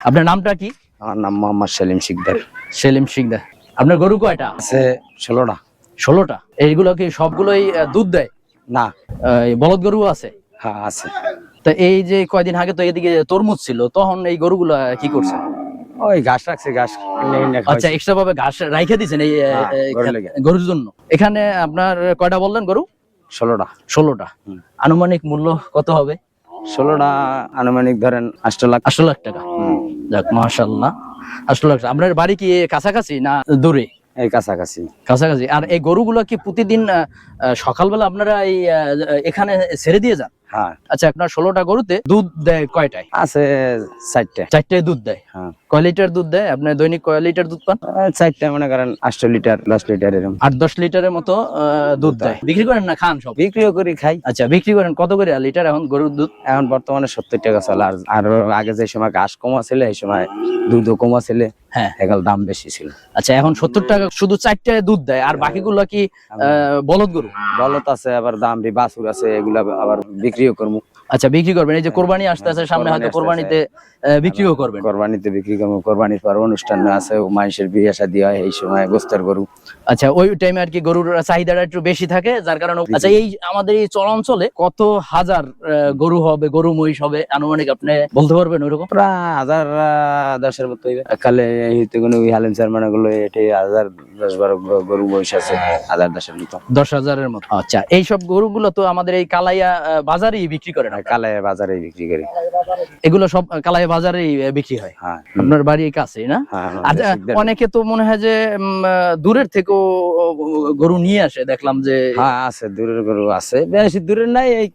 আপনার নামটা কি? আমার নাম মোহাম্মদ সেলিম শিকদার। সেলিম শিকদার। আপনার গরু কয়টা? আছে ষোলোটা। ষোলোটা? এইগুলো কি সবগুলোই দুধ দেয়? না। বলদ গরু আছে? হ্যাঁ আছে। তা এই যে কয়দিন আগে তো এদিকে তরমুজ ছিল তখন এই গরুগুলা কি করছে? ওই ঘাস রাখছে ঘাস আচ্ছা এক্সট্রা ভাবে ঘাস রাইখে দিছেন এই হ্যাঁ, গরুর জন্য। এখানে আপনার কয়টা বললেন গরু? ষোলোটা। ষোলোটা। আনুমানিক মূল্য কত হবে? ষোলোটা আনুমানিক ধরেন আষ্ট লাখ। আটশো লাখ টাকা। যাক মাশাল্লাহ আসলে লাখ আপনার বাড়ি কি কাছাকাছি না দূরে? এই কাছাকাছি। কাছাকাছি। আর এই গরুগুলো কি প্রতিদিন সকালবেলা আপনারা এই এখানে ছেড়ে দিয়ে যান? হ্যাঁ। আচ্ছা আপনার ষোলোটা গরুতে দুধ দেয় কয়টায়? আছে চারটে। চারটায় দুধ দেয়? হ্যাঁ। কয় লিটার দুধ দেয়? আপনার দৈনিক কয় লিটার দুধ পান? চারটে মনে করেন আষ্ট লিটার দশ লিটার এরকম। আট দশ লিটারের মতো দুধ দেয়। বিক্রি করেন না খান সব? বিক্রিও করি খাই। আচ্ছা বিক্রি করেন কত করে লিটার এখন গরুর দুধ? এখন বর্তমানে সত্তর টাকা চলে। আর আর আগে যে সময় ঘাস কমা ছিল এই সময় দুধও কমা ছিল হ্যাঁ। এগুলো দাম বেশি ছিল। আচ্ছা এখন সত্তর টাকা শুধু চারটায় দুধ দেয়। আর বাকিগুলো কি আহ, বলদ গরু? বলত আছে আবার দাম বাছুর আছে এগুলা আবার বিক্রিও করব। আচ্ছা বিক্রি করবেন। এই যে কোরবানি আসতে আছে সামনে হয়তো কোরবানিতে বিক্রিও করবেন। কোরবানিতে বিক্রি করব। কোরবানির পর অনুষ্ঠান আছে মানুষের বিয়ে শাদী হয় এই সময় গোস্তের গরু। আচ্ছা ওই টাইমে আর কি গরুর চাহিদাটা একটু বেশি থাকে যার কারণে আচ্ছা এই আমাদের এই চলাঞ্চলে কত হাজার গরু হবে গরু মহিষ হবে? আনুমানিক আপনি বলতে পারবেন ওইরকম? প্রায় হাজার দশের মতো কালে হইতে কোনো ওই হালিম চেয়ারম্যানগুলো এটি হাজার দশ বারো গরু বয়স আছে হাজার দশের মতো। দশ হাজারের মতো। আচ্ছা গরুগুলো তো আমাদের এই কালাইয়া বাজারেই বিক্রি করে না? কালে বাজারে বিক্রি করি। এগুলো সব কালাইয়া বাজারেই বিক্রি হয়? হ্যাঁ। আপনার বাড়ি কাছেই না? হ্যাঁ শিকদার- অনেকে তো মনে হয় যে দূরের থেকেও গরু নিয়ে আসে দেখলাম যে হ্যাঁ আছে দূরের গরু আছে। বেশি দূরের নাই এই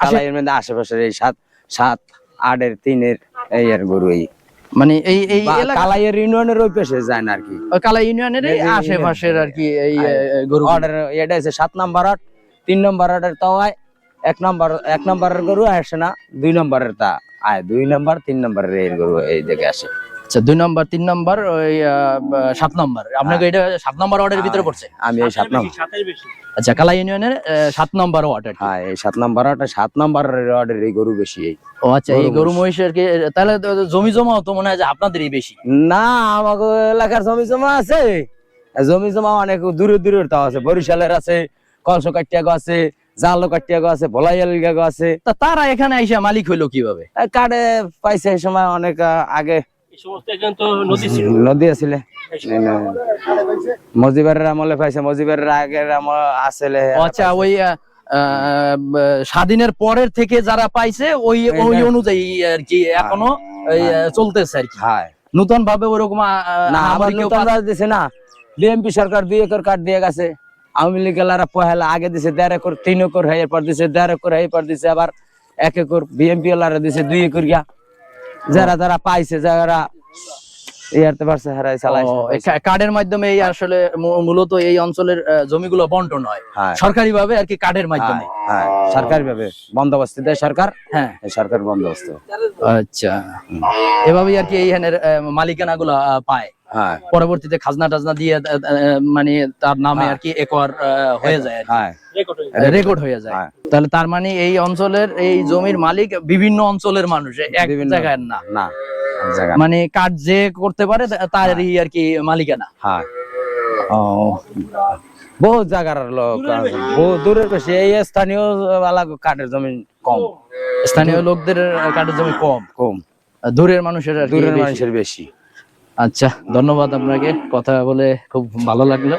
কালাইয়ের মধ্যে আশেপাশের এই সাত সাত আটের তিনের এই আর গরু এই। মানে এই এই কালাইয়ের ইউনিয়নের ওই পাশে যায় না আর কি কালাই ইউনিয়নের আশেপাশের আর কি এই গরু। অর্ডার এটা আছে সাত নাম্বার আট তিন নম্বর আটের তাওয়ায় এক নম্বর এক নম্বরের গরু আসে না দুই নম্বরের তা আয় দুই নম্বর তিন নম্বরের এই গরু এই দিকে আসে। আচ্ছা দুই নম্বর তিন নম্বর ওই সাত নম্বর। আপনাকে এটা সাত নম্বর ওয়ার্ডের ভিতরে পড়ছে? আমি এই সাত নম্বর আচ্ছা কালাই ইউনিয়নের সাত নম্বর ওয়ার্ড হ্যাঁ এই সাত নম্বর আট সাত নম্বরের অর্ডার এই গরু বেশি এই। ও আচ্ছা এই গরু মহিষের কি তাহলে জমি জমাও তো মনে হয় যে আপনাদেরই বেশি। না আমাকে এলাকার জমি জমা আছে। জমি জমা অনেক দূরে দূরে তাও আছে। বরিশালের আছে কলসো কাটিয়াগো আছে জালো কাটিয়াগো আছে ভোলাইয়াল গাগো আছে। তা তারা এখানে আইসা মালিক হইল কীভাবে? কার্ডে পাইছে এই সময় অনেক আগে নদী আছিলে মজিবারের আমলে পাইছে মজিবারের আগের আমল আসলে। আচ্ছা ওই স্বাধীনের পরের থেকে যারা পাইছে ওই ওই অনুযায়ী আর কি এখনও চলতেছে আর কি। হ্যাঁ। নতুন ভাবে ওরকম না আবার নতুন দিছে না। বিএমপি সরকার দুই একর কাঠ দিয়ে গেছে। আওয়ামী লীগ এলারা পহেলা আগে দিছে দেড় একর তিন একর হয়ে এরপর দিছে দেড় একর হয় এরপর দিছে আবার এক একর বিএমপি এলারা দিছে দুই একর গিয়া। যারা যারা পাইছে যারা ইয়ারতে পারছে হারাই চালাইছে। কার্ডের মাধ্যমে এই আসলে মূলত এই অঞ্চলের জমিগুলো বন্টন হয়। সরকারি ভাবে আর কি কার্ডের মাধ্যমে। সরকারি ভাবে বন্দোবস্ত দেয় সরকার হ্যাঁ। সরকার বন্দোবস্ত। আচ্ছা। এভাবেই আর কি এইখানের মালিকানা গুলো পায়। হ্যাঁ। পরবর্তীতে খাজনা টাজনা দিয়ে মানে তার নামে আর কি একর হয়ে যায় হ্যাঁ। রেকর্ড হয়ে যায়। হ্যাঁ। তাহলে তার মানে এই অঞ্চলের এই জমির মালিক বিভিন্ন অঞ্চলের মানুষ এক জায়গায় না। না মানে কাজ যে করতে পারে তা- তারই আর কি মালিকানা। হ্যাঁ। ও। বহু জায়গার লোক বহু দূরের বেশি। এই স্থানীয় কাঠের জমি কম। স্থানীয় লোকদের কাঠের জমি কম। কম। দূরের মানুষের দূরের মানুষের বেশি। আচ্ছা ধন্যবাদ আপনাকে। কথা বলে খুব ভালো লাগল।